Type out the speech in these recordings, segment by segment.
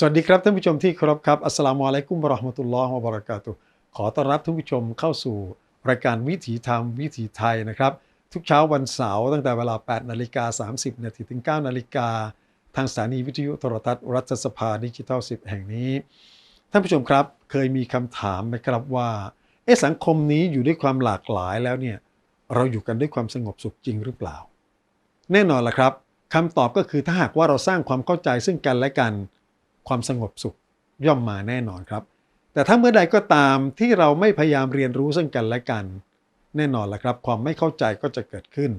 สวัสดีครับท่านผู้ชมที่เคารพครับ อัสสลามุอะลัยกุมวะราะห์มะตุลลอฮ์วะบะเราะกาตุขอต้อนรับท่านผู้ชมเข้าสู่รายการวิถีธรรมวิถีไทยนะครับ ทุกเช้าวันเสาร์ตั้งแต่เวลา 8 นาฬิกา 30 นาทีถึง 9 นาฬิกา ทางสถานีวิทยุโทรทัศน์รัฐสภาดิจิทัล 10 แห่งนี้ ท่านผู้ชมครับเคยมีคำถามไหมครับว่าเอะสังคมนี้อยู่ด้วยความหลากหลายแล้วเนี่ยเราอยู่กันด้วยความสงบสุขจริงหรือเปล่า แน่นอนละครับคำตอบก็คือถ้าหากว่าเราสร้างความเข้าใจซึ่งกันและกัน ความสงบสุขย่อมมาแน่นอนครับ แต่ถ้าเมื่อใดก็ตามที่เราไม่พยายามเรียนรู้ซึ่งกันและกัน แน่นอนละครับ ความไม่เข้าใจก็จะเกิดขึ้น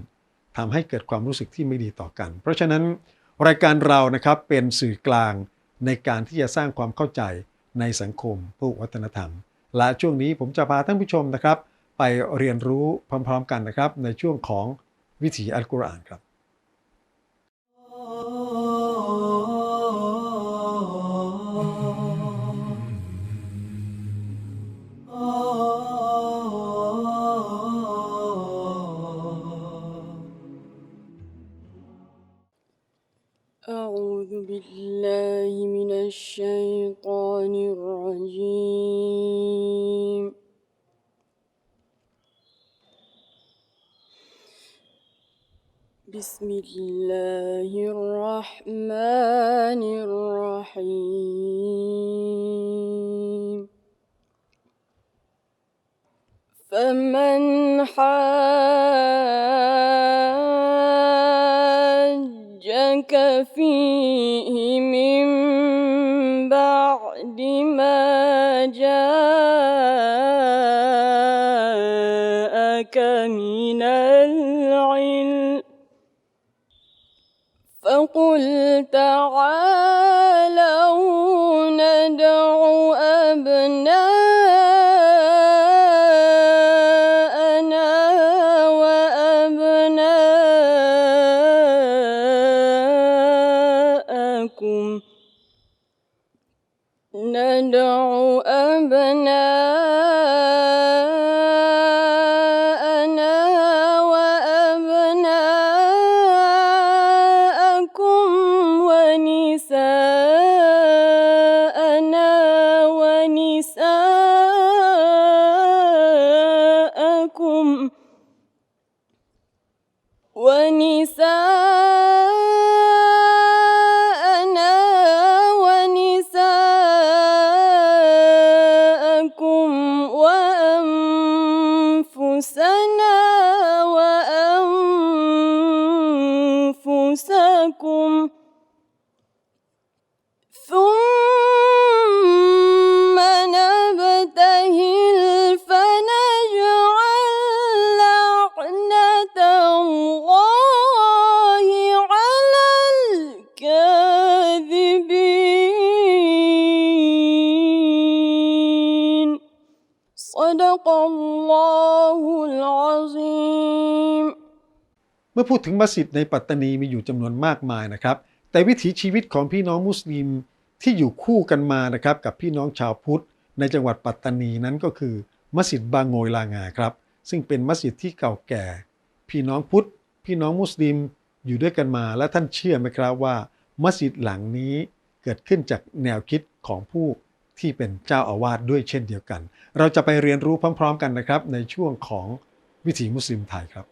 ทำให้เกิดความรู้สึกที่ไม่ดีต่อกัน เพราะฉะนั้นรายการเรานะครับเป็นสื่อกลางในการที่จะสร้างความเข้าใจในสังคมผู้วัฒนธรรม และช่วงนี้ผมจะพาท่านผู้ชมนะครับ ไปเรียนรู้พร้อมๆกันนะครับ ในช่วงของวิถีอัลกุรอานครับ الشيطان الرجيم. بسم الله الرحمن الرحيم. فمن حاجك فيه من بعد ما جاءك من العلم فقل تعالوا ندع ندع لكم มื่อพูดถึงมัสยิดในปัตตานีมีอยู่จำนวนมากมายนะครับ แต่วิถีชีวิตของพี่น้องมุสลิมที่อยู่คู่กันมานะครับกับพี่น้องชาวพุทธ ในจังหวัดปัตตานีนั้นก็คือมัสยิดบางโงยลางาครับ ซึ่งเป็นมัสยิดที่เก่าแก่ พี่น้องพุทธ พี่น้องมุสลิมอยู่ด้วยกันมาและท่านเชื่อไหมครับว่า มัสยิดหลังนี้เกิดขึ้นจากแนวคิดของผู้ที่เป็นเจ้าอาวาสด้วยเช่นเดียวกัน เราจะไปเรียนรู้พร้อม ๆ กันนะครับในช่วงของวิถีมุสลิมไทยครับ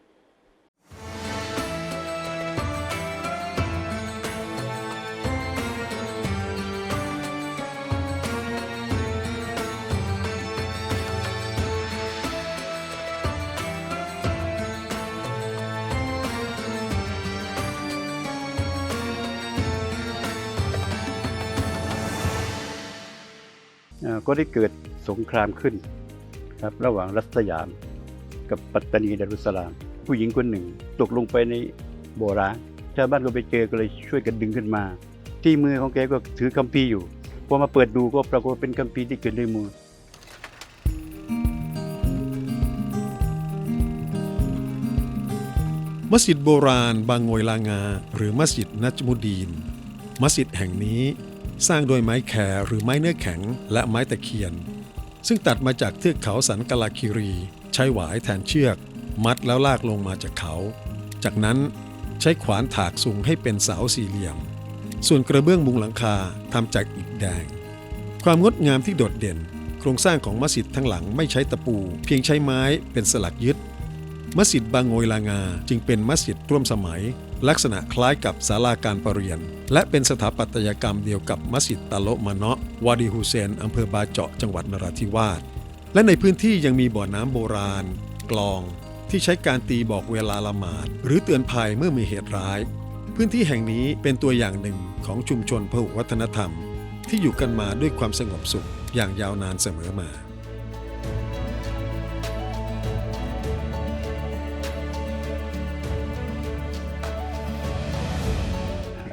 ก็ได้เกิดสงครามขึ้นครับระหว่างรัสยาม กับปัตตานีดารุสลาม ผู้หญิงคนหนึ่ง ตกลงไปในบ่อร้างชาวบ้านก็ไปเจอก็เลยช่วยกันดึงขึ้นมา ที่มือของแกก็ถือคัมภีร์อยู่พอมาเปิดดูก็ปรากฏว่าเป็นคัมภีร์ที่เขียนด้วยมือมัสยิดโบราณบางโงยลางา หรือมัสยิดนัจมุดีน มัสยิดแห่งนี้ สร้างโดยไม้แครหรือไม้เนื้อแข็งและไม้ตะเคียน ซึ่งตัดมาจากเทือกเขาสันกลาคิรี ใช้หวายแทนเชือก มัดแล้วลากลงมาจากเขา จากนั้นใช้ขวานถากสูงให้เป็นเสาสี่เหลี่ยม ส่วนกระเบื้องมุงหลังคาทำจากอิฐแดง ความงดงามที่โดดเด่น โครงสร้างของมัสยิดทั้งหลังไม่ใช้ตะปู เพียงใช้ไม้เป็นสลักยึดมัสยิดบางโงยลางาจึงเป็นมัสยิดร่วมสมัย ลักษณะคล้ายกับศาลาการประเรียน และเป็นสถาปัตยกรรมเดียวกับมัสยิดตะโลมะเนาะวาดีฮูเซนอำเภอบาเจาะจังหวัดนราธิวาสและในพื้นที่ยังมีบ่อน้ำโบราณ กลองที่ใช้การตีบอกเวลาละหมาด หรือเตือนภัยเมื่อมีเหตุร้าย พื้นที่แห่งนี้เป็นตัวอย่างหนึ่งของชุมชนพหุวัฒนธรรม ที่อยู่กันมาด้วยความสงบสุขอย่างยาวนานเสมอมา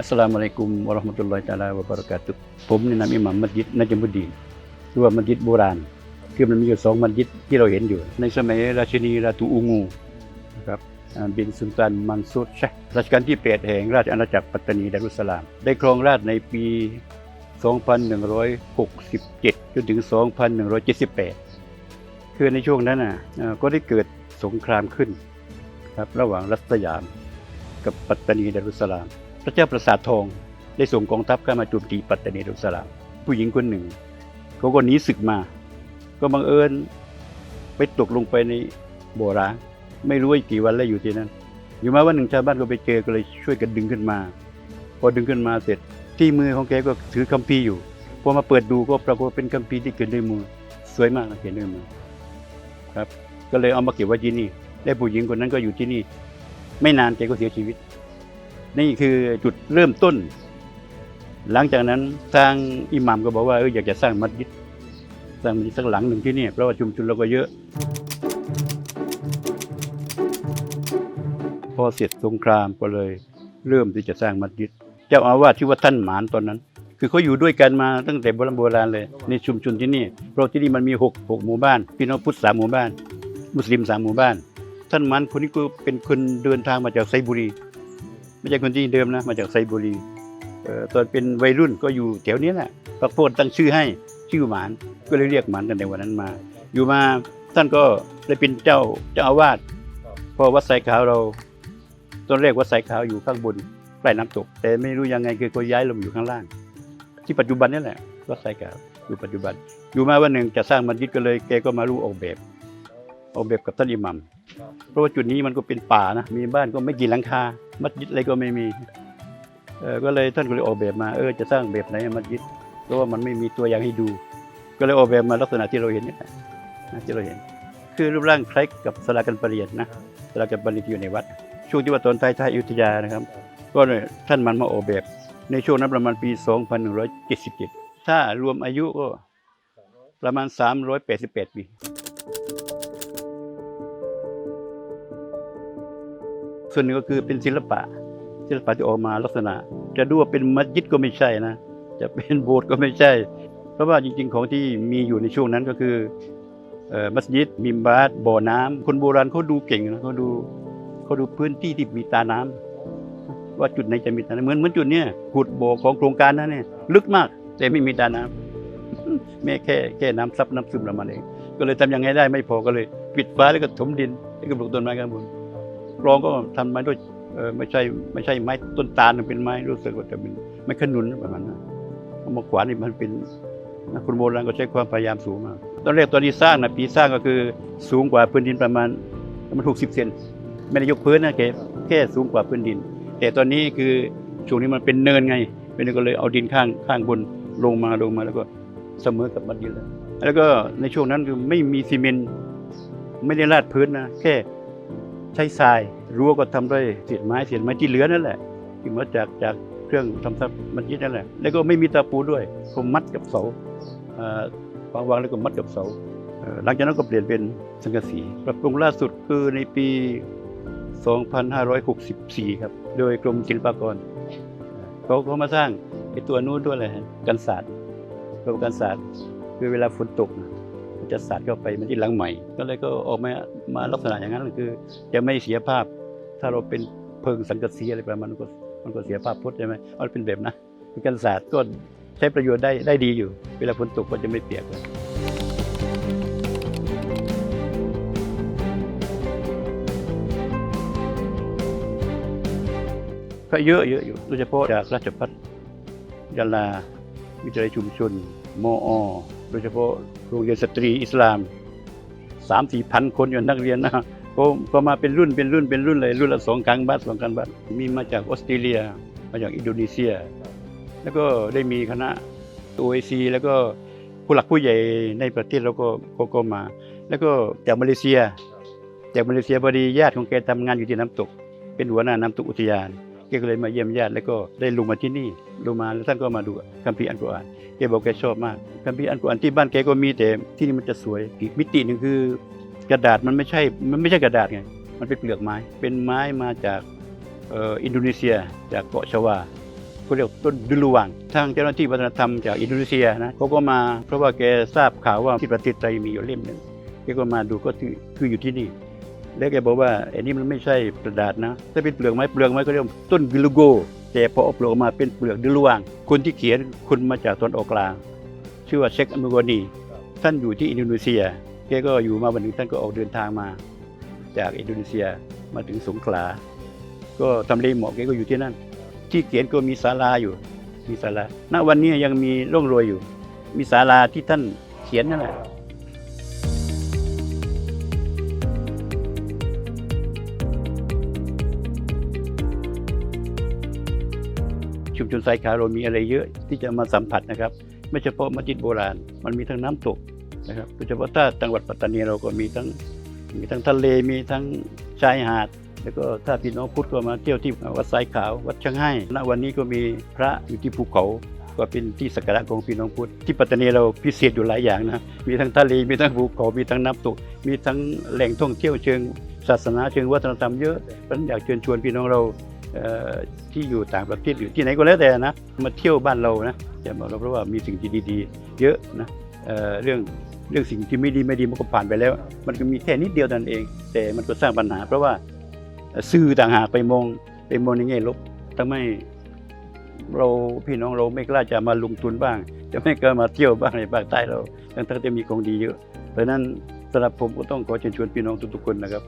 อัสลามุอะลัยกุมวะราะห์มะตุลลอฮิตะอาลาวะบะเราะกาตุฮ์ผมนี่นำอิหมัมมัสยิดนัจมุดดีนหรือว่ามัสยิดโบราณคือมันมีอยู่สองมัสยิดที่เราเห็นอยู่ ในสมัยราชินีราตูอูงูนะครับบินสุลตานมันซูดชัยรัชกาลที่แปดแห่งราชอาณาจักรปัตตานีดารุสสลาม ได้ครองราชในปี 2167 จนถึง 2178 คือในช่วงนั้นน่ะก็ได้เกิดสงครามขึ้นครับระหว่างรัสยามกับปัตตานีดารุสสลาม พระเจ้าประสาททองได้ส่งกองทัพเข้ามาโจมตีปัตตานีดุสลาม ผู้หญิงคนหนึ่งเขาก็หนีศึกมา ก็บังเอิญไปตกลงไปในบ่อร้าง ไม่รู้ว่ากี่วันแล้วอยู่ที่นั่น อยู่มาวันหนึ่งชาวบ้านก็ไปเจอก็เลยช่วยกันดึงขึ้นมา พอดึงขึ้นมาเสร็จที่มือของแกก็ถือคัมภีร์อยู่พอมาเปิดดูก็ปรากฏว่าเป็นคัมภีร์ที่เขียนด้วยมือ สวยมากนะเขียนด้วยมือครับ ก็เลยเอามาเก็บไว้ที่นี่และผู้หญิงคนนั้นก็อยู่ที่นี่ ไม่นานแกก็เสียชีวิต นี่คือจุดเริ่มต้น หลังจากนั้นทางอิหมัมก็บอกว่าเอออยากจะสร้างมัสยิดสร้างมัสยิดสักหลังหนึ่งที่นี่เพราะว่าชุมชนเราก็เยอะ พอเสร็จสงครามก็เลย เริ่มที่จะสร้างมัสยิด เจ้าอาวาสชื่ว่าท่านหมานตอนนั้น คือเขาอยู่ด้วยกันมาตั้งแต่โบราณโบราณเลยในชุมชนที่นี่เพราะที่นี่มันมีหกหกหมู่บ้านพี่น้องพุทธสามหมู่บ้าน มุสลิมสามหมู่บ้าน ท่านหมานคนนี้ก็เป็นคนเดินทางมาจากไซบุรี ไม่ใช่คนที่เดิมนะ มาจากไซบุรีเอ่อตอนเป็นวัยรุ่นก็อยู่แถวนี้แหละพระโพธิตั้งชื่อให้ชื่อหมานก็เลยเรียกหมานกันในวันนั้นมา อยู่มาท่านก็ได้เป็นเจ้าเจ้าอาวาสเพอวัดไซขาวเราตอนแรกวัดไซขาวอยู่ข้างบนใกล้น้ำตก แต่ไม่รู้ยังไงคือก็ย้ายลงอยู่ข้างล่าง ที่ปัจจุบันนี่แหละวัดไซขาวอยู่ปัจจุบัน อยู่มาวันหนึ่งจะสร้างมัสยิดก็เลยแกก็มารู้ออกแบบออกแบบกับท่านอิหมัมเพราะว่าจุดนี้มันก็เป็นป่านะมีบ้านก็ไม่กี่หลังคา มัสยิดอะไรก็ไม่มีเออก็เลยท่านก็เลยออกแบบมาเออจะสร้างแบบไหนมัสยิดเพราะว่ามันไม่มีตัวอย่างให้ดู ก็เลยออกแบบมาลักษณะที่เราเห็นนี่ยนะที่เราเห็น คือรูปร่างคล้ายกับสลาการประเรียนนะสลาการประเรียนที่อยู่ในวัด ช่วงที่ว่าตอนท้ายท้ายอยุธยานะครับ ก็เลยท่านมันมาออกแบบในช่วงนั้นประมาณปี 2177 ถ้ารวมอายุก็ประมาณ 388 ปี ส่วนหนึ่งก็คือเป็นศิลปะ ศิลปะที่ออกมาลักษณะ จะดูว่าเป็นมัสยิดก็ไม่ใช่นะ จะเป็นโบสถ์ก็ไม่ใช่ เพราะว่าจริง ๆ ของที่มีอยู่ในช่วงนั้นก็คืออมัสยิดมิมบาสบ่อน้ำคนโบราณเขาดูเก่งนะเขาดูเขาดูพื้นที่ที่มีตาน้ำว่าจุดไหนจะมีตาน้ำเหมือนเหมือนจุดเนี้ยขุดบ่อของโครงการนั้นเนี่ยลึกมาก แต่ไม่มีตาน้ำแม่แค่แค่น้ำซับน้ำซึมประมาณเอง ก็เลยทำยังไงได้ไม่พอก็เลย ปิดฟ้าแล้วก็ถมดินแล้วก็ปลูกต้นไม้ข้างบน รองก็ทำไม้ด้วยไม่ใช่ไม่ใช่ไม้ต้นตาลเป็นไม้รู้สึกว่าจะเป็นไม้ขนุนประมาณนั้นเอามาขวานนี่มันเป็นนะคนโบราณก็ใช้ความพยายามสูงมากตอนแรกตอนที่สร้างนะปีสร้างก็คือสูงกว่าพื้นดินประมาณมันหกสิบเซนไม่ได้ยกพื้นนะแค่แค่สูงกว่าพื้นดิน แต่ตอนนี้คือช่วงนี้มันเป็นเนินไงเป็นก็เลยเอาดินข้างข้างบนลงมาลงมาแล้วก็เสมอกับมัดดินแล้วแล้วก็ในช่วงนั้นคือไม่มีซีเมนต์ไม่ได้ราดพื้นนะแค่ ใช้ทรายรั้วก็ทำด้วยเศษไม้เศษไม้ที่เหลือนั่นแหละที่มาจากจากเครื่องทำทับมัสยิดนั่นแหละ แล้วก็ไม่มีตะปูด้วยผมมัดกับเสาวางวางแล้วก็มัดกับเสาหลังจากนั้นก็เปลี่ยนเป็นสังกะสีปรับปรุงล่าสุดคือในปี 2564 ครับ โดยกรมศิลปากรเขาเขามาสร้างไอ้ตัวนู้นด้วยอะไรกันศาสตร์ระบบกันศาสตร์คือเวลาฝนตกนะ จะสาดเข้าไปมันที่หลังใหม่ ก็เลยก็ออกมามาลักษณะอย่างนั้นคือ จะไม่เสียภาพ ถ้าเราเป็นเพิงสังกะสีอะไรประมาณนั้นก็มันก็เสียภาพพจน์ใช่ไหมเอาเป็นแบบนะเป็นกันศาตร์ก็ใช้ประโยชน์ได้ได้ดีอยู่ เวลาฝนตกก็จะไม่เปียกเลยก็เยอะเยอะอยู่โดยเฉพาะจากราชพัฒยะลาวิทยาลัยชุมชนมอ ดยเฉพาะโรงเรียนสตรีอิสลามสามสี่พันคนอยู่นักเรียนนะก็ก็มาเป็นรุ่นเป็นรุ่นเป็นรุ่นเลยรุ่นละสองครั้งบัสสองครั้งบัสมีมาจากออสเตรเลีย มาจากอินโดนีเซีย แล้วก็ได้มีคณะ OIC แล้วก็ผู้หลักผู้ใหญ่ในประเทศเราก็ก็ก็มา แล้วก็จากมาเลเซีย จากมาเลเซียพอดีญาติของแกทำงานอยู่ที่น้ำตก เป็นหัวหน้าน้ำตกอุทยาน แกก็เลยมาเยี่ยมญาติแล้วก็ได้ลงมาที่นี่ลงมาแล้วท่านก็มาดูคัมภีร์อันกุรอานแกบอกแกชอบมากคัมภีร์อันกุรอานที่บ้านแกก็มีแต่ที่นี่มันจะสวยอีกมิติหนึ่งคือกระดาษมันไม่ใช่มันไม่ใช่กระดาษไงมันเป็นเปลือกไม้ เป็นไม้มาจากอ,อินโดนีเซีย จากเกาะชวาเขาเรียกต้นดุลวางทางเจ้าหน้าที่วัฒนธรรมจากอินโดนีเซียนะเขาก็มาเพราะว่าแกทราบข่าวว่าที่ประเทศไทยมีอยู่เล่มหนึ่งแกก็มาดูก็คือคืออยู่ที่นี่ แล้วแกบอกว่าไอ้นี่มันไม่ใช่กระดาษนะ ถ้าเป็นเปลือกไม้เปลือกไม้ก็เรียกต้นกิลูโก แต่พอเอาเปลือกออกมาเป็นเปลือกดุลวางคนที่เขียนคนมาจากตอนออกกลาง ชื่อว่าเชคอัมโกนี ท่านอยู่ที่อินโดนีเซีย แกก็อยู่มาวันหนึ่งท่านก็ออกเดินทางมา จากอินโดนีเซียมาถึงสงขลา ก็ทำเลเหมาะแกก็อยู่ที่นั่น ที่เขียนก็มีศาลาอยู่ มีศาลา ณ วันนี้ยังมีร่องรอยอยู่ มีศาลาที่ท่านเขียนนั่นแหละ ชุนสายขาวเรามีอะไรเยอะที่จะมาสัมผัสนะครับ ไม่เฉพาะมัสยิดโบราณ มันมีทั้งน้ำตกนะครับโดยเฉพาะถ้าจังหวัดปัตตานีเราก็มีทั้งมีทั้งทะเลมีทั้งชายหาด แล้วก็ถ้าพี่น้องพุทธก็มาเที่ยวที่วัดสายขาว วัดช่างให้ณวันนี้ก็มีพระอยู่ที่ภูเขาก็เป็นที่สักการะของพี่น้องพุทธที่ปัตตานีเราพิเศษอยู่หลายอย่างนะมีทั้งทะเลมีทั้งภูเขามีทั้งน้ำตกมีทั้งแหล่งท่องเที่ยวเชิงศาสนาเชิงวัฒนธรรมเยอะเพราะฉะนั้นอยากเชิญชวนพี่น้องเรา ที่อยู่ต่างประเทศหรือที่ไหนก็แล้วแต่นะมาเที่ยวบ้านเรานะจะบอกเราเพราะว่ามีสิ่งที่ดีๆ เยอะนะเเรื่องเรื่องสิ่งที่ไม่ดีไม่ดีมันก็ผ่านไปแล้ว มันก็มีแค่นิดเดียวนั่นเอง แต่มันก็สร้างปัญหา เพราะว่าสื่อต่างหากไปมองไปมองในแง่ลบทำให้เราพี่น้องเราไม่กล้าจะมาลงทุนบ้าง จะไม่กล้ามาเที่ยวบ้างในภาคใต้เราทั้งที่มีของดีเยอะเพราะนั้น สำหรับผมก็ต้องขอเชิญชวนพี่น้องทุกๆคนนะครับ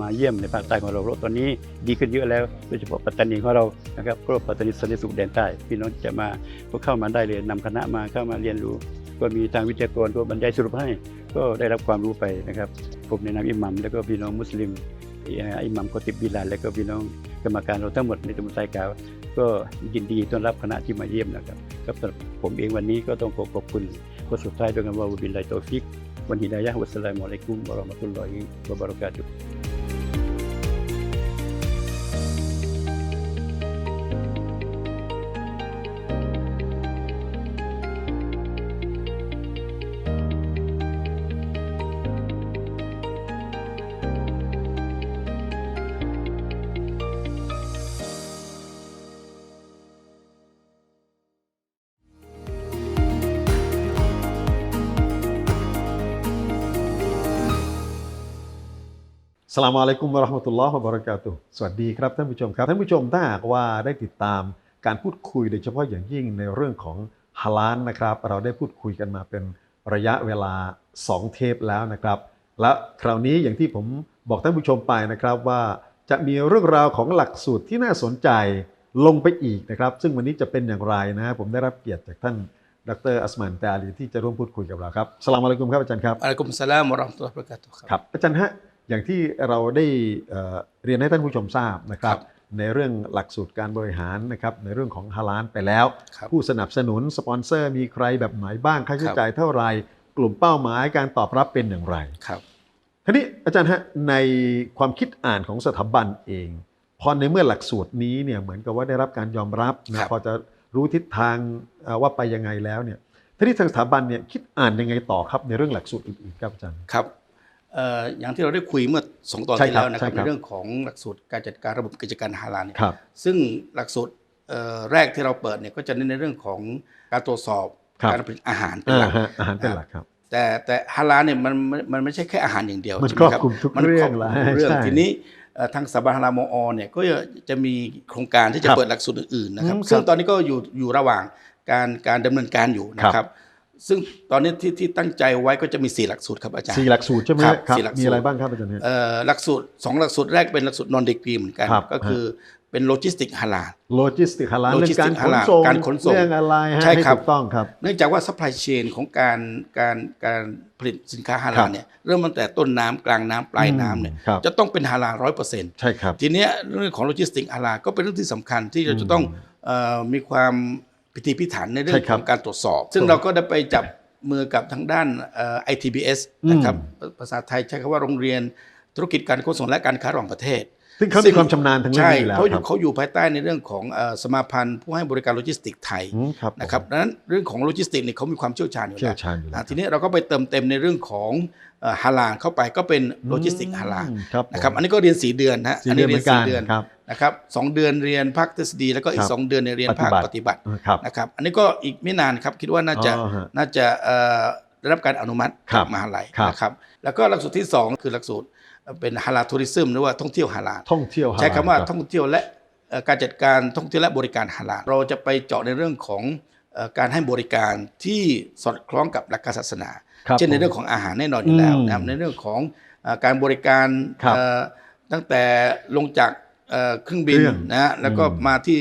มาเยี่ยมในภาคใต้ของเราเพราะตอนนี้ดีขึ้นเยอะแล้วโดยเฉพาะปัตตานีของเรานะครับเพราะปัตตานีสันติสุขแดนใต้พี่น้องจะมาก็เข้ามาได้เลยนำคณะมาเข้ามาเรียนรู้ ก็มีทางวิทยากรก็บรรยายสรุปให้ก็ได้รับความรู้ไปนะครับ ผมในนามอิหมัมแล้วก็พี่น้องมุสลิมอิหมัมกอติบบิลานแล้วก็พี่น้องกรรมการเราทั้งหมดในตำบลไซกาวก็ยินดีต้อนรับคณะที่มาเยี่ยมนะครับครับสำหรับผมเองวันนี้ก็ต้องขอขอบคุณก็สุดท้ายด้วยกันว่าบิลลาฮิตฟิกวันฮิดายะฮ์วัสสลามุอะลัยกุ มวะเร สลามอะลัยกุมวะเราะห์มะตุลลอฮ์วะบะเราะกาตุฮ์สวัสดีครับท่านผู้ชมครับ ท่านผู้ชมถ้าหากว่าได้ติดตามการพูดคุยโดยเฉพาะอย่างยิ่งในเรื่องของฮาลาลนะครับ เราได้พูดคุยกันมาเป็นระยะเวลา 2 เทปแล้วนะครับ และคราวนี้อย่างที่ผมบอกท่านผู้ชมไปนะครับว่าจะมีเรื่องราวของหลักสูตรที่น่าสนใจลงไปอีกนะครับ ซึ่งวันนี้จะเป็นอย่างไรนะฮะผมได้รับเกียรติจากท่านดรอัสมานตาลีที่จะร่วมพูดคุยกับเราครับสลามอะลัยกุมครับอาจารย์ครับอะลัยกุมสลามวะเราะห์มะตุลลอฮ์วะบะเราะกาตุฮ์ครับครับอาจารย์ฮะ อย่างที่เราได้เอ่อเรียนให้ท่านผู้ชมทราบนะครับครับ ในเรื่องหลักสูตรการบริหารนะครับในเรื่องของฮาลาลไปแล้วครับผู้สนับสนุนสปอนเซอร์มีใครแบบไหนบ้างค่าใช้ครับจ่ายเท่าไหร่กลุ่มเป้าหมายการตอบรับเป็นอย่างไรครับทีนี้อาจารย์ฮะในความคิดอ่านของสถาบันเองพอในเมื่อหลักสูตรนี้เนี่ยเหมือนกับว่าได้รับการยอมรับครันะบพอจะรู้ทิศทางเอ่อว่าไปยังไงแล้วเนี่ยทีนี้ทางสถาบันเนี่ยคิดอ่านยังไงต่อครับในเรื่องหลักสูตรอื่นๆครับอาจารย์ครับเอ่ออย่างที่เราได้คุยเมื่อสองตอนใช่ที่ครับแล้วนะครับใช่ครับในเรื่องของหลักสูตรการจัดการระบบกิจการฮาลาลเนี่ยครับซึ่งหลักสูตรเอ่อแรกที่เราเปิดเนี่ยก็จะเน้นในเรื่องของการตรวจสอบครับการผลิตอาหารเป็นอ่าหลักฮะอาหารเป็นหลักครับ แต่แต่ฮาลาลเนี่ยมันมันมันไม่ใช่แค่อาหารอย่างเดียวมันใช่ไหครอบครับคลุมทุกมันเรื่คอรงอบละคลุมเรื่องใช่ทีนี้เอ่อทางสถาบันฮาลาลมออเนี่ยก็จะมีโครงการที่จะครับเปิดหลักสูตรอื่นๆนะครับอืมซึ่งครับตอนนี้ก็อยู่อยู่ระหว่างการการดำเนินการอยู่นะคครัรับบ ซึ่งตอนนี้ที่ที่ตั้งใจไว้ก็จะมี 4 หลักสูตรครับอาจารย์สี่หลักสูตรใช่ไหมครับครับสี่หลักสูตรมีอะไรบ้างครับอาจารย์เนี่ยเอ่อหลักสูตรสองหลักสูตรแรกเป็นหลักสูตรนอนดีกรีเหมือนกัน ครับก็คือเป็นโลจิสติกฮาลาล โลจิสติกฮาลาลเรื่องการ Logistic ขนส่งการขนส่งเรื่องอะไรฮะใช่ให้ครับ ถูกต้องครับ เนื่องจากว่าซัพพลายเชนของการการการผลิตสินค้าฮาครัลาลบเนี่ยเริ่มตั้งแต่ต้นน้ำกลางน้ำปลายน้ำเนี่ยครับ จะต้องเป็นฮาลาลร้อยเปอร์เซ็นต์ ใช่ครับ ทีเนี้ยเรื่องของโลจิสติกฮาลาลก็เป็นเรื่องที่สำคัญที่เราจะต้องเอ่อมีความ พิถีพิถันในเรื่อใช่งครัขบองการตรวจสอบ ซึ่งเราก็ได้ไปจับมือกับทางด้านเอ่อ ITBS นะครับภาษาไทยใช้คำว่าโรงเรียนธุรกิจการขนส่งและการค้าระหว่างประเทศ ซึ่งเขามีความชำนาญทางเรื่องใช่นี้อยู่แล้วเพราะอครัยู่บเขาอยู่ภายใต้ในเรื่องของเอ่อสมาพันธ์ผู้ให้บริการโลจิสติกส์ไทยอืมครับนะครับดังนั้นเรื่องของโลจิสติกส์เนี่ยเขามีความเชี่ยวชาญอยู่เชี่แล้ยววชาญอยู่แล้วอะทีนี้เราก็ไปเติมเต็มในเรื่องของฮาลาลเข้าไปก็เป็นโลจิสติกส์ฮาลาลอืมครับนะครับผมอันนี้ก็เรียน4เดือนนะฮะสี่เดือนเหมือนกันสี่เดือนครับ นะครับสองเดือนเรียนภาคทฤษฎีแล้วก็อีคกรับสองเดือนในยเรียนภาคปปฏิฏิบับัติ ติครับ นะครับอันนี้ก็อีกไม่นานครับคิดว่าน่าจะอ๋อฮะน่าจะเอ่อได้รับการอนุมัติครัจาบกมหาลัยครับ นะครับแล้วก็หลักสูตรที่ 2 คือหลักสูตรเป็นฮาลาทัวริซึมหรือว่าท่องเที่ยวฮาลาล ท่องเที่ยวฮลลใช้คำว่ารับท่องเที่ยวและเอ่อการจัดการท่องเที่ยวและบริการฮาลาลเราจะไปเจาะในเรื่องของเอ่อการให้บริการที่สอดคล้องกับหลักการศาสนา ครับเช่นในผมเรื่องของอาหารแน่นอนอยู่แล้วอืมนะครับในเรื่องของเอ่อการบริการครับเอ่อตั้งแต่ลงจาก เอ่อเครื่องบินเครื่องนะฮะแล้วก็อืมมาที่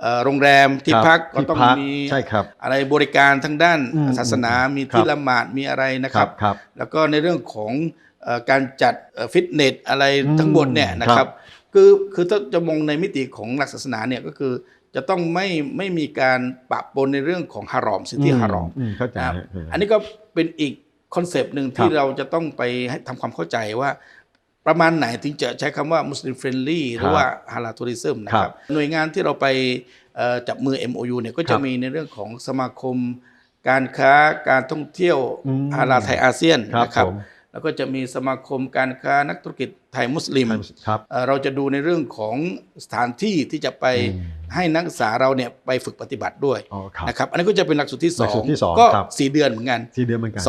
เอ่อโรงแรมที่ครับพักก็ที่ต้องพักมีใช่ครับอะไรบริการทางด้านอืมศาสนา มีครับที่ละหมาดมีอะไรนะครับครับแล้วก็ในเรื่องของเอ่อการจัดเอ่อฟิตเนสอะไรอืมทั้งหมดเนี่ยนะคครัรับบคือคือถ้าจะมองในมิติของหลักศาสนาเนี่ยก็คือจะต้องไม่ไม่มีการปะปนในเรื่องของฮารอมสิ่งที่ฮารอมมเข้าใจนะครับฮะเอออันนี้ก็เป็นอีกคอนเซปต์หนึ่งที่ครับเราจะต้องไปให้ทำความเข้าใจว่า ประมาณไหนถึงจะใช้คำว่ามุสลิมเฟรนลี่หรือว่าฮาลาทัวริซึมนะคครัรับบหน่วยงานที่เราไปเอ่อจับมือ MOU เนี่ยก็คจะรับมีในเรื่องของสมาคม การค้าการท่องเที่ยวอืมฮาลาลไทยอาเซียนครับนะครับผมแล้วก็จะมีสมาคมการค้านักธุรกิจไทยมุสลิมครับเอ่อเราจะดูในเรื่องของสถานที่ที่จะไปอืมให้นักศึกษาเราเนี่ยไปฝึกปฏิบัติด้วยอ๋อครับนะครับ อันนี้ก็จะเป็นหลักสูตรที่สหลัอกสูงตรที่สองก็ครับสี่เดือนเหมือนกันสี่เดือนเหมือนกัน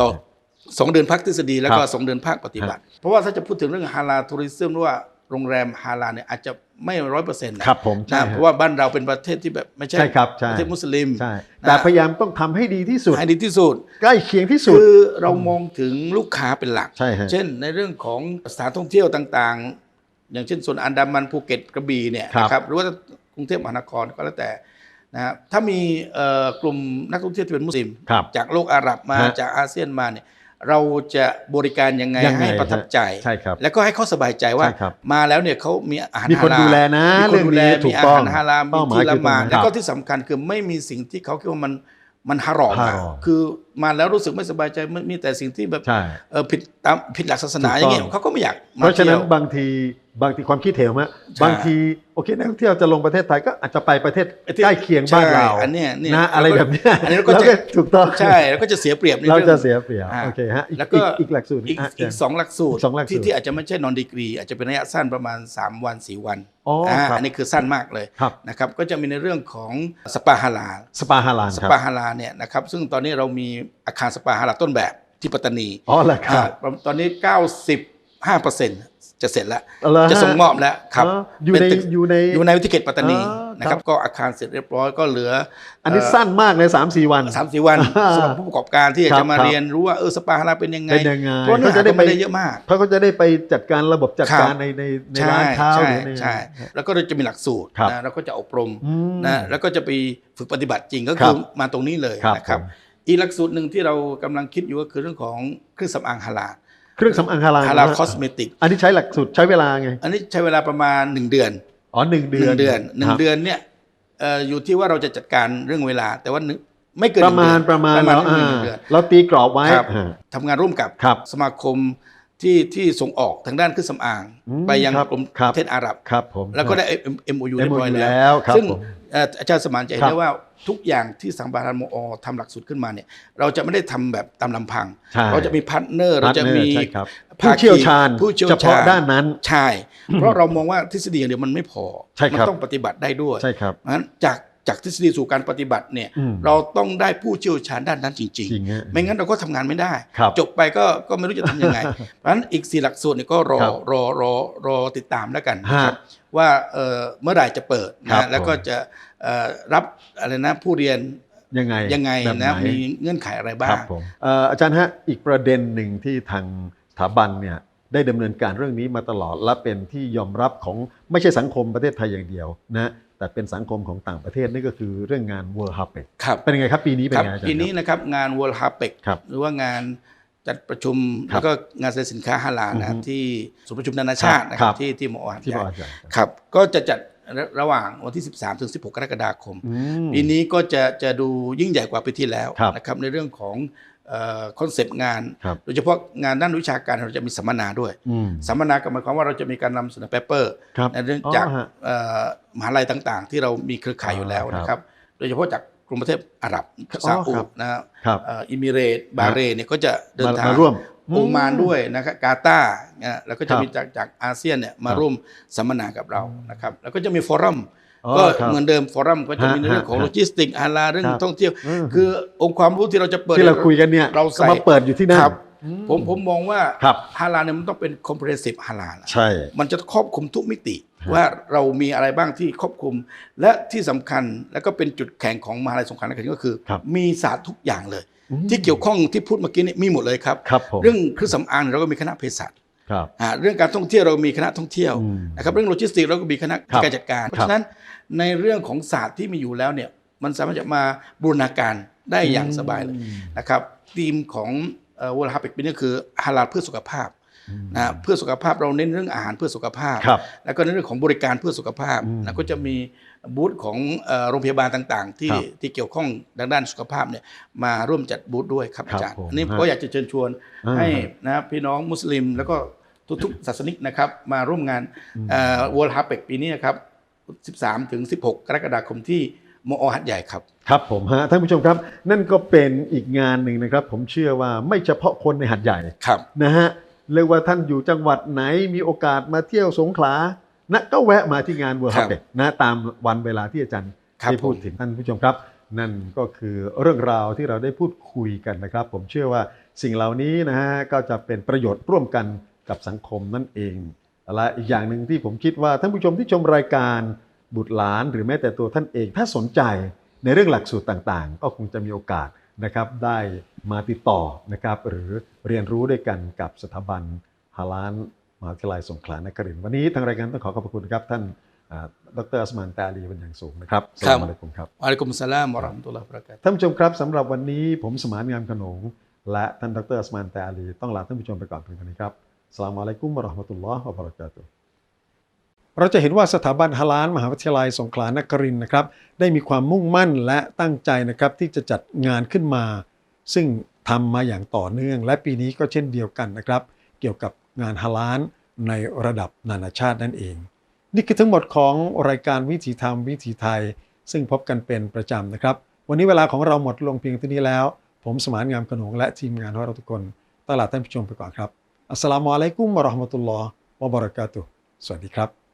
สองสองเดือนภาคทฤษฎีแล้วก็ครับสองเดือนภาคปฏิบัติ เพราะว่าถ้าจะพูดถึงเรื่องฮาลาทัวริซึมหรือว่าโรงแรมฮาลาเนี่ยอาจจะไม่ร้อยเปอร์เซ็นต์นะครับผมใช่นะฮะเพราะว่าบ้านเราเป็นประเทศที่แบบไม่ใช่ใช่ครับใช่ประเทศมุสลิมใช่นะแต่พยายามต้องทำให้ดีที่สุดให้ดีที่สุด ใกล้เคียงที่สุด คือเรามองถึงลูกค้าเป็นหลักใช่ฮะเช่น ในเรื่องของสถานท่องเที่ยวต่างๆ อย่างเช่นส่วนอันดามันภูเก็ตกระบี่เนี่ยครับนะครับหรือว่ากรุงเทพมหานครก็แล้วแต่นะครับถ้ามีเอ่อกลุ่มนักท่องเที่ยวที่เป็นมุสลิมครับจากโลกอาหรับมาฮะจากอาเซียนมาเนี่ย เราจะบริการยังไงยังไงให้ประทับใจ ใช่ครับแล้วก็ให้เขาสบายใจว่า ใช่ครับมาแล้วเนี่ยเขามีอาหารมีคนฮาลาลดูแลนะมีคนดูแลเรื่องนี้ถูมีกอาต้องหารฮาลาลมีเป้าหมายที่ละหมาดคือตรงนั้นแล้วก็ครับที่สำคัญคือไม่มีสิ่งที่เขาคิดว่ามันมันฮารอมฮาอะรอม คือ มาแล้วรู้สึกไม่สบายใจไม่มีแต่สิ่งที่แบบใช่เออผิดตามผิดหลักศาสนาถูกต้องอย่างเงี้ยเขาก็ไม่อยากมาเพราะฉะนั้นที่ยวบางทีบางทีความคิดเห็นว่าใช่บางทีโอเคนักท่องเที่ยวจะลงประเทศไทยก็อาจจะไปประเทศไอ้ที่ใกล้เคียงบ้านเราใช่อันเนี้ยเนี่ยนะอะไรแบบเนี้ยอันนี้เราก็จะถูกต้องใช่แล้วก็จะเสียเปรียบในเราเรื่องจะเสียเปรียบอ่าโอเคฮะอีกแล้วก็อีกอีกหลักสูตรอีกะอีกสองหลักสูตรอีกสองหลักสูตรที่ที่อาจจะไม่ใช่นอนดีกรี อาจจะเป็นระยะสั้นประมาณ 3 วัน 4 วันอ๋ออ่าครับอันนี้คือสั้นมากเลยครับนะครับก็จะมีในเรื่องของสปาฮาลาลสปาฮาลานสครับปาฮาลาลเนี่ยนะครับซึ่งตอนนี้เรามีอาคารสปาฮาลาลต้นแบบที่ปัตตานีอ๋อเหรอครับอ่าตอนนี้ 95เปอร์เซ็นต์จะเสร็จแล้วเหรอฮะจะส่งมอบแล้วครับอ๋ออยู่เป็ในตึกอยู่ในอยู่ในวิทยเขตปัตตานีอ๋อนะคครัรับบก็อาคารเสร็จเรียบร้อยก็เหลือ อันนี้สั้นมากเลยสามสี่วันสามสี่วันอ่าสำหรับผู้ประกอบการที่อยากครับจะมาครับเรียนรู้ว่าเออสปาฮาลาลเป็นยังไงเป็นยังไงเพราะเนื้อหาเขาจะได้ก็ไม่ไปได้เยอะมากเพราะเขาจะได้ไปจัดการระบบจัดครับการในในในใช่ร้านค้าใช่หรือในใช่แล้วก็จะมีหลักสูตรครับนะแล้วก็จะอบรมอืมนะแล้วก็จะไปฝึกปฏิบัติจริงก็ครัคืบอมาตรงนี้เลยครับนะครับผม อีกหลักสูตรหนึ่งที่เรากำลังคิดอยู่ก็คือเรื่องของเครื่องสำอางฮาลาลเครื่องสำอางฮาลาลฮาลาลนะคอสเมติก อันนี้ใช้หลักสูตรใช้เวลาไง อันนี้ใช้เวลาประมาณ1เดือน อ๋อหนึ่งเดืหอนนึ่งเดือนหนึ่งครับเดือนเนี่ยเอ่ออยู่ที่ว่าเราจะจัดการเรื่องเวลา แต่ว่าหนึ่งไม่เกินประมาณหนึ่งเดือนประมาณประมาณเราหนึ่งอ่าเดือนเราตีกรอบไว้ครับอ่าทำงานร่วมกับครับสมาคมที่ที่ส่งออกทางด้านเครื่องสำอางอืมไปยังครับกลุ่มครับประเทศอาหรับครับผมแล้วก็ได้ MOU เรียบร้อย MOU แล้วแล้วครับซึ่งผมเอ่ออาจารย์สมานจะเห็นครับได้ว่าทุกอย่างที่สังบาลานโมอทำหลักสูตรขึ้นมาเนี่ย เราจะไม่ได้ทำแบบตามลำพังใช่เราจะมีพาร์ทเนอร์เราจะมีใช่ครับภาผู้คีเชี่ยวชาญผู้เชี่ยวเฉชาพาะญด้านนั้นใช่เพราะเรามองว่าทฤษฎีอย่างเดียวมันไม่พอใช่มัครับต้องปฏิบัติได้ด้วยใช่ครับเพราะฉะนั้นจากจากทฤษฎีสู่การปฏิบัติเนี่ยอืมเราต้องได้ผู้เชี่ยวชาญด้านนั้นจริงจริงฮะไม่งั้นเราก็ทำงานไม่ได้ครับจบไปก็ก็ไม่รู้จะทำยังไงเพราะฉะนั้นอีกสี่หลักสูตรเนี่ยก็รอครับรอรอรอติดตามแล้วกันนะครับฮะ ว่าเอ่อเมื่อไหร่จะเปิดครับนะแล้วก็ผมจะเอ่อรับอะไรนะผู้เรียนยังไงยังไงแบบนะไหมีเงื่อนไขอะไรบ้าครังบผมเอ่ออาจารย์ฮะอีกประเด็นหนึ่งที่ทางสถาบันเนี่ยได้ดำเนินการเรื่องนี้มาตลอดและเป็นที่ยอมรับของไม่ใช่สังคมประเทศไทยอย่างเดียวนะแต่เป็นสังคมของต่างประเทศนี่ก็คือเรื่องงาน World h a p e c ครับเป็นยังไงครับปีนี้เป็นครับยังไงอาจารย์ปีนี้นะครับงาน World h a p e c ครับหรือว่างาน จัดประชุมครับแล้วก็งานแสดงสินค้าฮาลาลนะครัอืบอฮึที่ศูนย์ประชุมนานาชาตินะคครัรับบที่ที่มอหัดที่ใหบญ่อกอาจารย์ครับครับก็จะจัดระระหว่างวันที่ 13 ถึง 16 กรกฎาคมอืมปีนี้ก็จะจะดูยิ่งใหญ่กว่าปีที่แล้วครับนะครับในเรื่องของคอนเซปต์งานครับโดยเฉพาะงานด้านวิชาการเราจะมีสัมมนาด้วยอืมสัมมนาก็หมายความว่าเราจะมีการนำเสนอเปเปอร์ครับในเรื่องจากอ๋อฮะเอ่อมหาลัยต่างๆ ที่เรามีเครือข่ายอยู่แล้วอ๋อครับนะครับ โดยเฉพาะจาก กลุ่มประเทศอาหรับอ๋อซาอุครับนะครับครับเอ่ออิมิเรตบาห์เรนเนี่ยก็จะเดินมาทางมาร่วมโอมานด้วยนะครับกาตาร์นะแล้วก็ครัจะบมีจากจากอาเซียนเนี่ยมาครับร่วมสัมมนากับเรานะครับ แล้วก็จะมีฟอรัมอ๋อก็ครับเหมือนเดิมฟอรัมก็จะมีฮะในเรื่องของฮะโลจิสติกอาลาเรื่องครับท่องเที่ยวอืมคือองค์ความรู้ที่เราจะเปิดที่เราคุยกันเนี่ยเราก็ใส่มาเปิดอยู่ที่นั่นครับอืผมผมมองว่าครับฮาลาลเนี่ยมันต้องเป็น comprehensive ฮาลาลใช่ มันจะครอบคลุมทุกมิติฮะ ว่าเรามีอะไรบ้างที่ครอบคลุม และที่สำคัญแล้วก็เป็นจุดแข็งของมหาลัยสงขลานครินทร์ก็คือครับมีศาสตร์ทุกอย่างเลยอืมที่เกี่ยวข้องที่พูดเมื่อกี้นี่มีหมดเลยครับครับผมเรื่องเครื่องสำอางเราก็มีคณะเภสัชครับอ่าเรื่องการท่องเที่ยวเรามีคณะท่องเที่ยวอืมนะครับเรื่องโลจิสติกเราก็มีคณะครับการจัดการครับเพราะฉะนั้นในเรื่องของศาสตร์ที่มีอยู่แล้วเนี่ยมันสามารถจะมาบูรณาการได้อย่างสบายเลยอืมนะครับธีมของวอลฮาปิกปีนี้คือฮาลาลเพื่อสุขภาพ นะเพื่อสุขภาพเราเน้นเรื่องอาหารเพื่อสุขภาพครับแล้วก็ในเรื่องของบริการเพื่อสุขภาพอืมนะก็จะมีบูธของเอ่อโรงพยาบาลต่างๆ ที่ครับที่เกี่ยวข้องด้านด้านสุขภาพเนี่ยมาร่วมจัดบูธด้วยครับครัอาบจารย์ผมอันนี้ฮะก็อยากจะเชิญชวนอ่าให้นะครับพี่น้องมุสลิมแล้วก็ทุกๆศาสนิกนะครับมาร่วมงานวอลฮาเปกปีนี้นะครับ 13 ถึง 16 กรกฎาคมที่มอหัดใหญ่ครับ ครับผมฮะท่านผู้ชมครับ นั่นก็เป็นอีกงานหนึ่งนะครับ ผมเชื่อว่าไม่เฉพาะคนในหัดใหญ่ครับนะฮะ เรียกว่าท่านอยู่จังหวัดไหนมีโอกาสมาเที่ยวสงขลานะก็แวะมาที่งานเวิร์ครัฮับบเด็นะตามวันเวลาที่อาจารย์ครับได้พูดผมถึงท่านผู้ชมครับ นั่นก็คือเรื่องราวที่เราได้พูดคุยกันนะครับ ผมเชื่อว่าสิ่งเหล่านี้นะฮะก็จะเป็นประโยชน์ร่วมกันกับสังคมนั่นเองและอีกอย่างหนึ่งที่ผมคิดว่าท่านผู้ชมที่ชมรายการบุตรหลาน หรือแม้แต่ตัวท่านเองถ้าสนใจในเรื่องหลักสูตรต่างๆ ก็คงจะมีโอกาส นะครับได้มาติดต่อนะครับหรือเรียนรู้ด้วยกันกับสถาบันฮาลานมหาวิทยาลัยสงขลานครินทร์วันนี้ทางรายการต้องขอขอบพระคุณครับท่านอ่าดรอัสมานตาลีเป็นอย่างสูงนะครับสครับลามอะลัยกุมครับอะลัยกุมสสลามวะเราะห์มะตุลลอฮ์วะบะเราะกาตุฮ์ท่านผู้ชมครับสำหรับวันนี้ผมสมานงามขนง และท่านดรอัสมานตาลี ต้องลาท่านผู้ชมไปก่อนเพียงเท่านี้ครับสลามอะลัยกุมวะเราะห์มะตุลลอฮ์วะบะเราะกาตุฮ์ เราจะเห็นว่าสถาบันฮาลานมหาวิทยาลัยสงขลานครินนะครับ ได้มีความมุ่งมั่นและตั้งใจนะครับที่จะจัดงานขึ้นมา ซึ่งทำมาอย่างต่อเนื่อง และปีนี้ก็เช่นเดียวกันนะครับ เกี่ยวกับงานฮาลานในระดับนานาชาตินั่นเอง นี่คือทั้งหมดของรายการวิถีธรรมวิถีไทย ซึ่งพบกันเป็นประจำนะครับ วันนี้เวลาของเราหมดลงเพียงเท่านี้แล้ว ผมสมานงามขนงและทีมงานของเราทุกคนต้อนรับท่านผู้ชมไปก่อนครับอัสสลามุอะลัยกุมวะราะห์มะตุลลอฮ์วะบะเราะกาตุฮ์สวัสดีครับ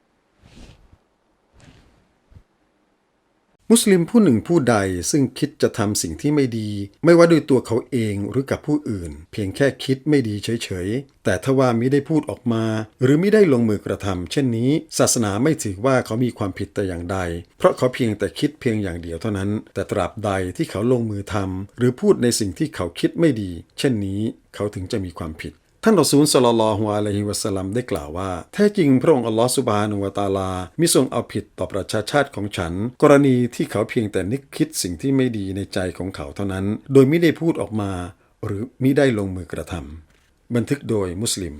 มุสลิมผู้หนึ่งผู้ใดซึ่งคิดจะทำสิ่งที่ไม่ดี ไม่ว่าด้วยตัวเขาเองหรือกับผู้อื่น เพียงแค่คิดไม่ดีเฉยๆ แต่ถ้าว่ามิได้พูดออกมา หรือมิได้ลงมือกระทำเช่นนี้ ศาสนาไม่ถือว่าเขามีความผิดแต่อย่างใด เพราะเขาเพียงแต่คิดเพียงอย่างเดียวเท่านั้น แต่ตราบใดที่เขาลงมือทำหรือพูดในสิ่งที่เขาคิดไม่ดี เช่นนี้ เขาถึงจะมีความผิด ท่านรอซูลสลลัลลอฮุอะลัยฮิวะสลัมได้กล่าวว่า แท้จริงพระองค์อัลลอฮฺสุบฮานุวตาลามิทรงเอาผิดต่อประชาชาติของฉัน กรณีที่เขาเพียงแต่นึกคิดสิ่งที่ไม่ดีในใจของเขาเท่านั้น โดยไม่ได้พูดออกมา หรือมิได้ลงมือกระทำบันทึกโดยมุสลิม